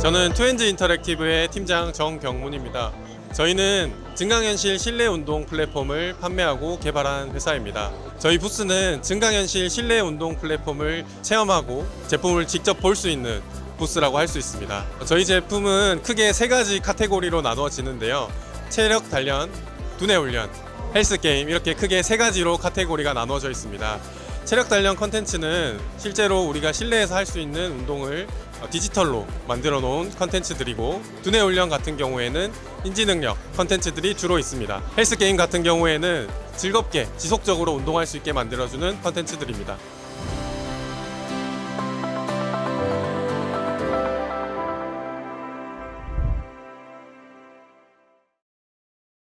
저는 투엔즈 인터랙티브의 팀장 정병문입니다. 저희는 증강현실 실내 운동 플랫폼을 판매하고 개발한 회사입니다. 저희 부스는 증강현실 실내 운동 플랫폼을 체험하고 제품을 직접 볼 수 있는 부스라고 할 수 있습니다. 저희 제품은 크게 세 가지 카테고리로 나누어지는데요. 체력 단련, 두뇌 훈련, 헬스 게임 이렇게 크게 세 가지로 카테고리가 나누어져 있습니다. 체력 단련 컨텐츠는 실제로 우리가 실내에서 할 수 있는 운동을 어, 디지털로 만들어 놓은 컨텐츠들이고 두뇌 훈련 같은 경우에는 인지 능력 컨텐츠들이 주로 있습니다. 헬스 게임 같은 경우에는 즐겁게 지속적으로 운동할 수 있게 만들어주는 컨텐츠들입니다.